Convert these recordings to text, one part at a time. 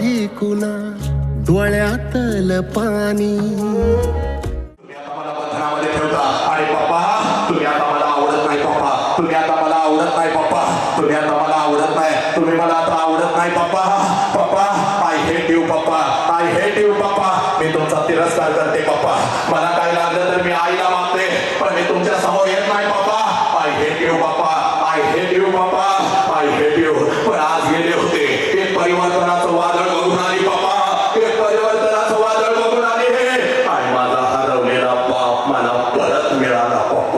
कधी कुणा डोळ्यातल पाणी. तुम्ही आता मला बंधनामध्ये ठेवता. आणि पप्पा तुम्ही आता मला आवडत नाही पप्पा. तुम्ही आता मला आवडत नाही पप्पा. तुम्ही आता मला आवडत नाही. तुम्ही मला आता आवडत नाही पप्पा. पप्पा आय हेट यू पप्पा. आय हेट यू पप्पा. मी तुमचा तिरस्कार करते पप्पा. मला काय लागलं तर मी आईला मागते पण मी तुमच्यासमोर येत नाही पप्पा. आय हेट यू पप्पा. आय हेट यू पप्पा. आय हेट यू पण आज गेले होते. ते परिवर्तनाचं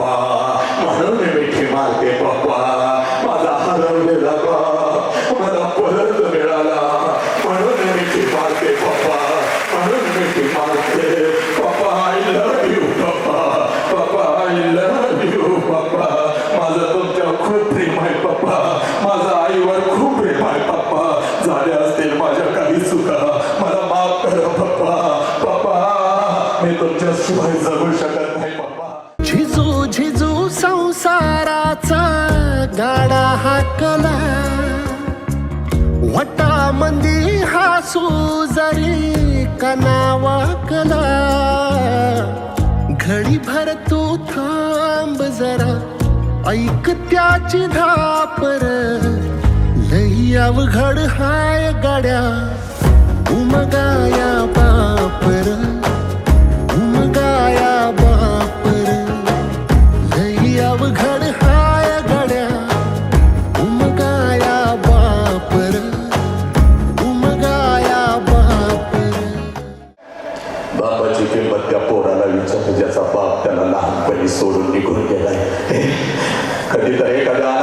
मिळाला पप्पा म्हणून मी मिठी मारते पप्पा माझा हरवलेला बाप मला परत मिळाला म्हणून मी मिठी मारते पप्पा म्हणून मिठी मारते पप्पा आय लव्ह यू पप्पा पप्पा आय लव्ह यू पप्पा माझं तुमच्यावर खूप प्रेम आहे पप्पा माझं आईवर खूप प्रेम आहे पप्पा झाल्या असतील माझ्या काही चुका मला माफ करा पप्पा पप्पा मी तुमच्याशिवाय जगू कला. हाकला वटा मंदी हासू जरी कनावाकला घडी भर तू थांब जरा ऐक त्याची धापर. लई अवघड हाय गाड्या उमगाया बापर. उमगाया बापर. लई अवघड बापाची किंमत त्या पोराला विचार ज्याचा बाप त्याला लहानपणी सोडून निघून गेलाय कधीतरी एखादा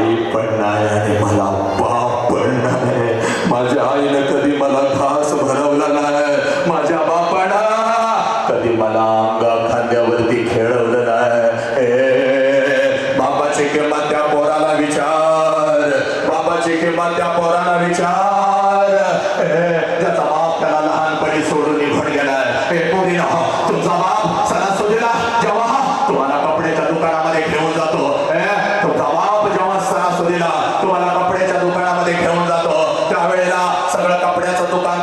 आई पण नाही आणि मला बाप पण नाही. माझ्या आईनं कधी मला घास भरवला नाही. माझ्या बापानं कधी मला अंगा da presa do banco.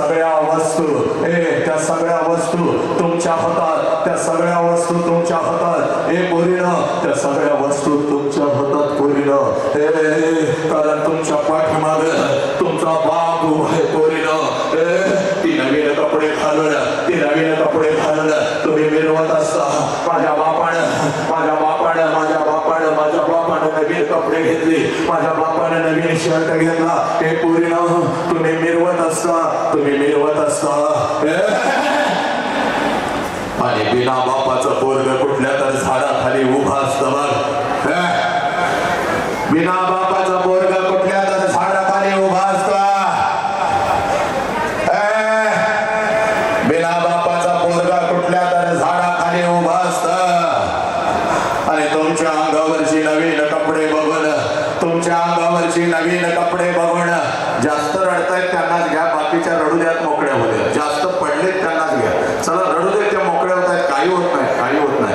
सगळ्या वस्तू ए त्या सगळ्या वस्तू तुमच्या हातात त्या सगळ्या वस्तू तुमच्या हातात. हे पोरीनो त्या सगळ्या वस्तू तुमच्या हातात पोरीनो. ए कारण तुमच्या पाठीमाग तुमचा बाप उभा आहे पोरीनो. ए ती नवीन कपडे घालून ती नवीन कपडे घालून तुम्ही मिरवत असता माझ्या बापानं माझ्या बापानं माझ्या नवीन कपडे घेतले. माझ्या बापाने नवीन शर्ट घेतला. हे पोरीनं तुम्ही मिरवत असता. तुम्ही मिरवत असता. आणि बिना बापाचं पोरग कुठल्या तर झाडाखाली उभा असत बिना बापाचं पोरग कुठल्या तर झाडाखाली उभा असतं ए, बिना बापाचा पोरगा कुठल्या तर झाडाखाली उभा असत आणि तुमच्या अंगावरची नवीन कपडे बघून तुमच्या अंगावरची नवीन कपडे बघून जास्त रडतायत त्यांनाच घ्या बाकीच्या रडू द्यात मोकळ्या होत्या जास्त पडलेत त्यांनाच घ्या. चला रडू देत त्या मोकळ्या होत आहेत काही होत नाही काही होत नाही.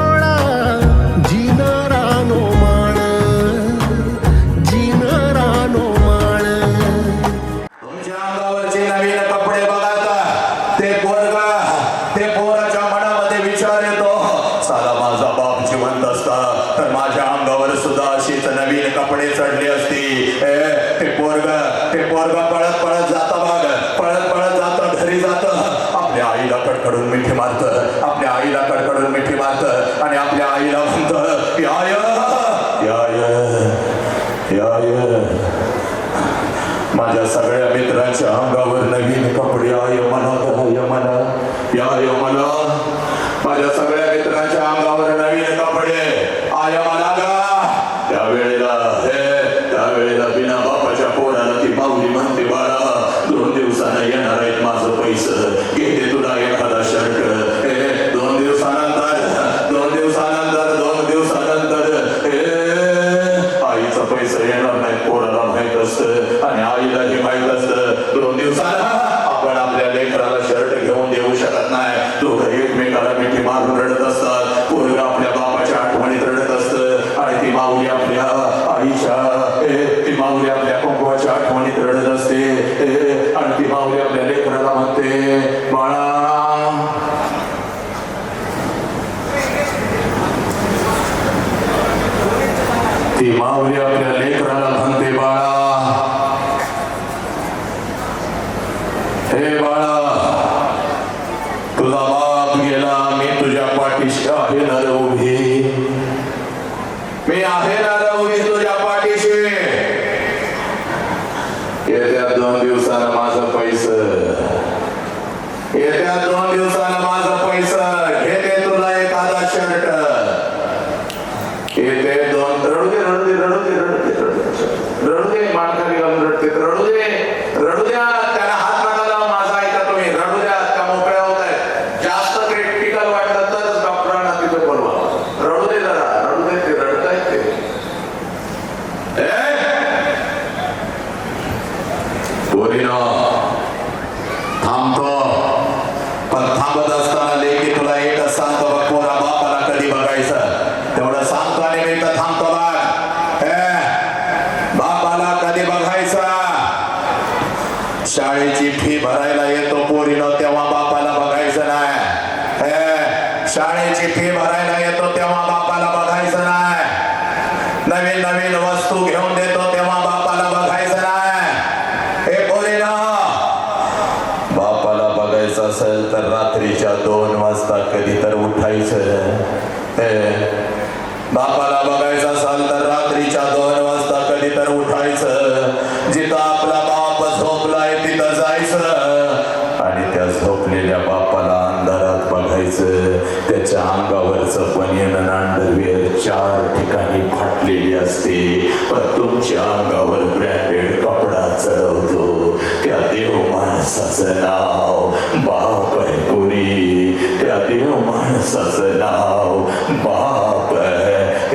जिवंत असता तर माझ्या अंगावर सुद्धा अशीच नवीन कपडे चढले असती ते पोरग ते पोरग पळत पळत जात बघ पळत पळत जात घरी जात आपल्या आईला कडकडून मिठी मारत आपल्या आईला कडकडून मिठी मारत आणि आपल्या आईला म्हणत याय याय याय माझ्या सगळ्या मित्रांच्या अंगावर नवीन कपडे आय मला आय मला याय मला माझ्या सगळ्या दोन दिवसानं माझं पैसा. घेते तुला एखादा शर्ट येते दोन. रडू दे रडू दे रडू दे रडू दे रडू दे. रडू दे माणसाने घालून त्याच्या अंगावरचं बनियन अंडरवेअर चार ठिकाणी फाटलेली असते. पण तुमच्या अंगावर ब्रँडेड कपडा चढवतो. त्या देव माणसाचं नाव बाप आहे पुरी त्या देव माणसाचं नाव बाप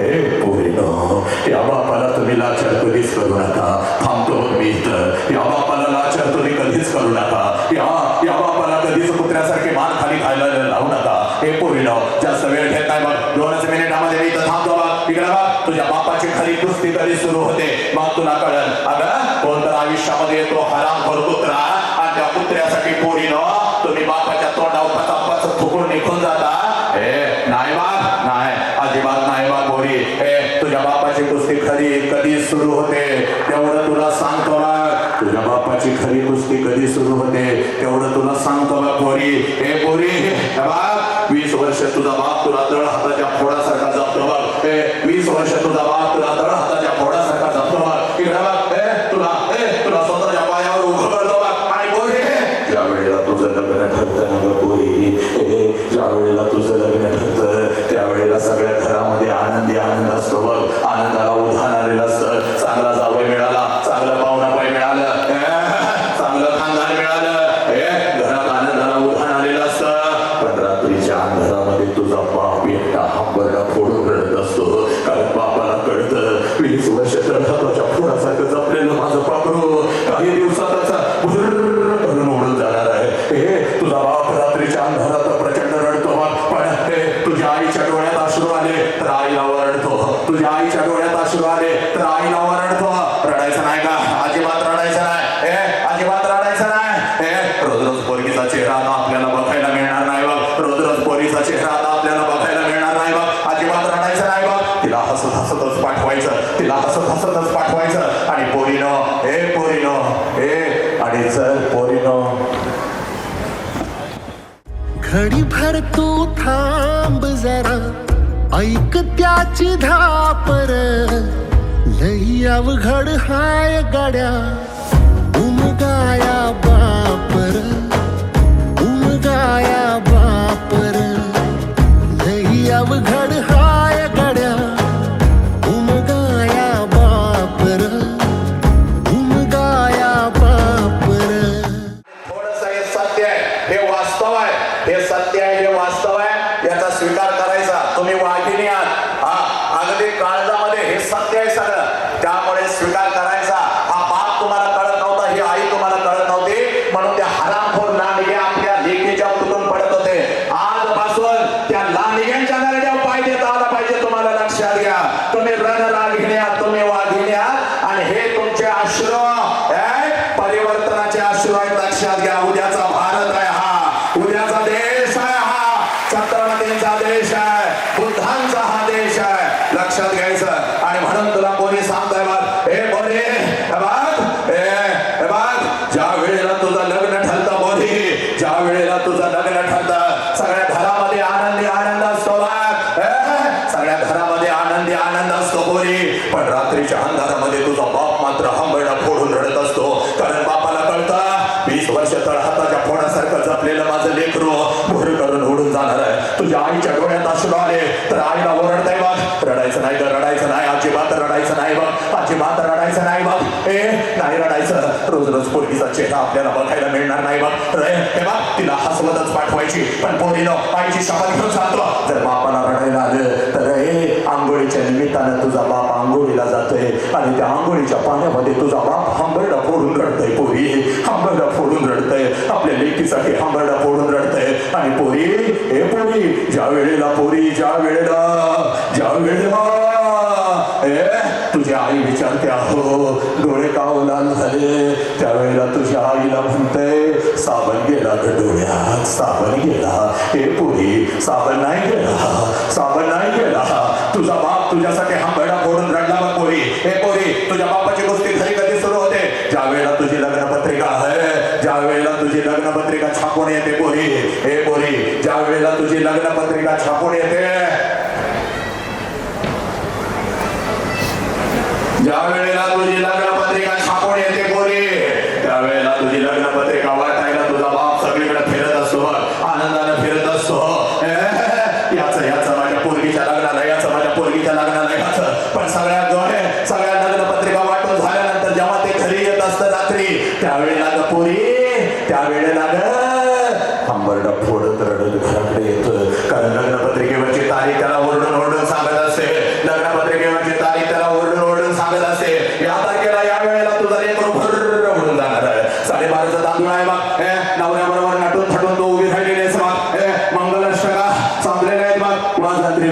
हे पुरीनो या बापाला तुम्ही लाचार कधीच करू नका. थांबतो मी इथं. या बापाला लाचार तुम्ही कधीच करू नका. या या बापाला कधीच कुत्र्यासारखे मान खाली खायला लावू नका. हे पोरीनो जास्त वेळ घेत नाही बघ. दोनच मिनिटामध्ये मी इथं थांबतो बघ. इकडे बघ. तुझ्या बापाची खरी कुस्ती कधी सुरू होते? मग तुला कळल. अगं कोणतर आयुष्यामध्ये येतो हराम खोर कुत्रा. आणि त्या कुत्र्यासाठी पोरीनो तुम्ही बापाच्या तोंडावर पचापच फुकून निघून जाता. हे नाही बाग नाही. अजिबात नाही बाग पोरी. हे तुझ्या बापाची कुस्ती खरी कधी सुरू होते? तेवढं तुला सांगतो ना तुझ्या बापाची खरी कुस्ती कधी सुरू होते? तेवढं तुला सांगतो ना पोरी. पोरी हे கொடுங்கப்பா அப்படின்னு அம்பதை கொடுங்க हसत पाठवायचं. तिला तसं हसतच पाठवायचं. आणि पोरीनं हे पोरीनं हे आणि चल पोरीनं. घडी भर तू थांब जरा. ऐक त्याची धापर. लई अवघड हाय गाड्या. उमगाया बापर. उमगाया बापर. लई अवघड आईच्या डोळ्यात अश्रू आले तर आईला ओरडताय बघ रडायचं नाही तर रडायचं नाही अजिबात रडायचं नाही बघ. रोज रोज पोरगीचा चेहरा आपल्याला बघायला मिळणार नाही बघ रे तिला हसवतच पाठवायची. पण पोरीनं आईची शपथ घेऊन सांगतो. जर बापाला रडायला आलं तर ए आंघोळीच्या निमित्तानं तुझा बाप आंघोळीला जातोय. आणि त्या आंघोळीच्या पाण्यामध्ये तुझा बाप हांबरडा फोडून रडतय पोरी. हांबरडा फोडून रडतय. आपल्या लेकीसाठी हांबरडा फोडून रडतय. आणि पोरी हे पोरी ज्या वेळेला पोरी ज्या वेळेला ज्या वेळेला तुझी आई विचारते आहो डोळे का लाल झाले? त्यावेळेला तुझ्या आईला म्हणते साबण गेला ग डोळ्यात साबण गेला. हे पोरी साबण नाही गेला साबण नाही गेला. तुझा बाप तुझ्यासाठी हंबरडा फोडून रडला बघ पोरी. हे पोरी तुझ्या बापाची गोष्टी घरी कधी सुरू होते? ज्या वेळेला तुझी लग्न पत्रिका आहे ज्या वेळेला तुझी लग्न पत्रिका छापून येते पोरी. हे पोरी ज्या वेळेला तुझी लग्न पत्रिका छापून येते ज्या वेळेला तुझी लग्न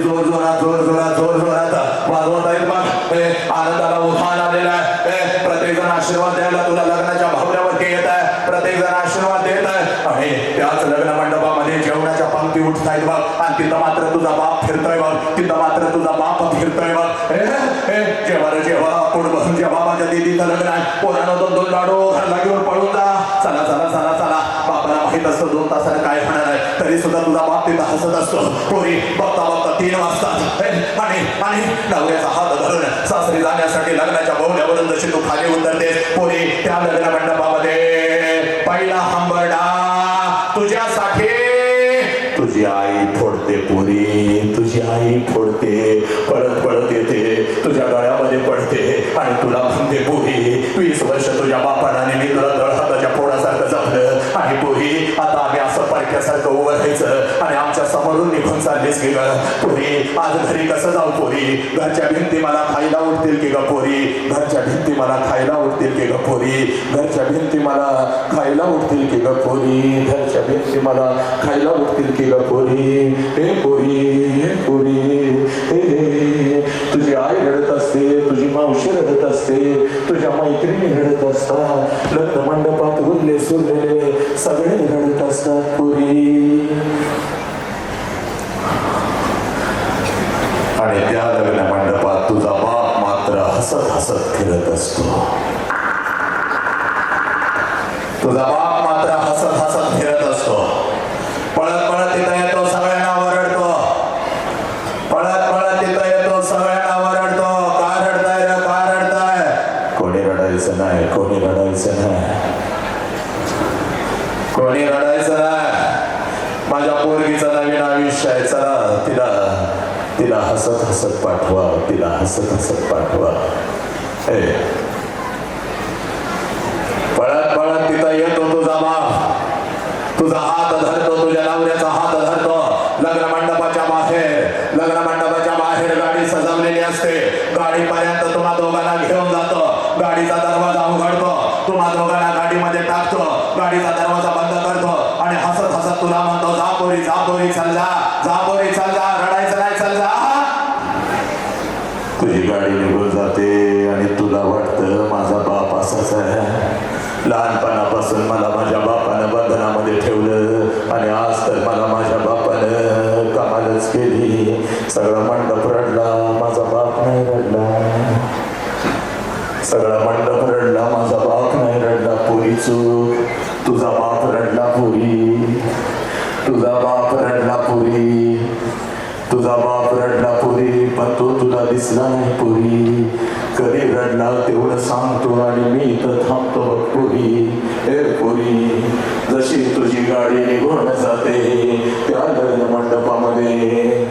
जोर जोरात जोर जोरात जोर जोरात. वाजवत आहेत मग आनंदाला उत्साह आलेला आहे. प्रत्येक जण आशीर्वाद द्यायला तुला लग्नाच्या भावल्यावरती येत आहे. प्रत्येक जण आशीर्वाद देत आहे. आणि त्याच लग्न मंडपामध्ये जेवणाच्या पंक्ती उठत आहेत बघ. आणि तिथं मात्र तुझा बाप फिरतोय बघ. तिथं मात्र तुझा बाप फिरतोय बघ. जेव्हा जेव्हा पोट बसून जेव्हा माझ्या दिदीचं लग्न आहे. पोरानं दोन दोन लाडू घरला घेऊन पळून जा. चला चला चला चला. बापाला माहीत असतं दोन तासाला काय होणार आहे. तरी सुद्धा तुझा बाप तिथं हसत असतो. पोरी बघता बघता तीन वाजतात आणि आणि नवऱ्याचा हात धरून सासरी जाण्यासाठी लग्नाच्या बहुल्यावरून जशी तू खाली उतरतेस पोरी त्या लग्न मंडपामध्ये समोरून निघून चाललीस की ग? पोरी आज घरी कसं जाऊ पोरी? घरच्या भिंती मला खायला उठतील की ग पोरी? घरच्या भिंती मला खायला उठतील की ग पोरी? घरच्या भिंती मला खायला उठतील की ग पोरी? घरच्या भिंती मला खायला उठतील की ग पोरी? हे पोरी हे पोरी हे. तुझी आई रडत असते तुझी मावशी रडत असते तुझ्या मैत्रिणी रडत असतात. लग्न मंडपात उरले सुरलेले सगळे रडत असतात पुरी. आणि त्या लग्न मंडपात तुझा बाप मात्र हसत हसत फिरत असतो. तुझा बाप मात्र हसत हसत फिरत असतो पळत पळत तिथं येतो सगळ्यांना ओरडतो पळत पळत तिथं येतो सगळ्यांना ओरडतो का रडताय रे का रडताय कोणी रडायचं नाही कोणी रडायचं नाही कोणी रडायचं नाही माझ्या पोरगीचं नवीन आयुष्य आहे चला तिला तिला हसत पाठवा तिला हसत हसत पाठवा. पळत पळत तिथं येतो तुझा बाप. तुझा हा कमालच केली. सगळा मंडप रडला माझा बाप नाही रडला. सगळा मंडप रडला माझा बाप नाही रडला. पुरी चूक तुझा बाप रडला पुरी. तुझा बाप रडला पुरी. तुझा बाप रडला पुरी पण तो तुला दिसला नाही पुरी. कधी रडला तेवढं सांगतो आणि मी इथं थांबतो बघ पुरी पुरी जशी तुझी गाडी निघून जाते त्या लग्न मंडपामध्ये.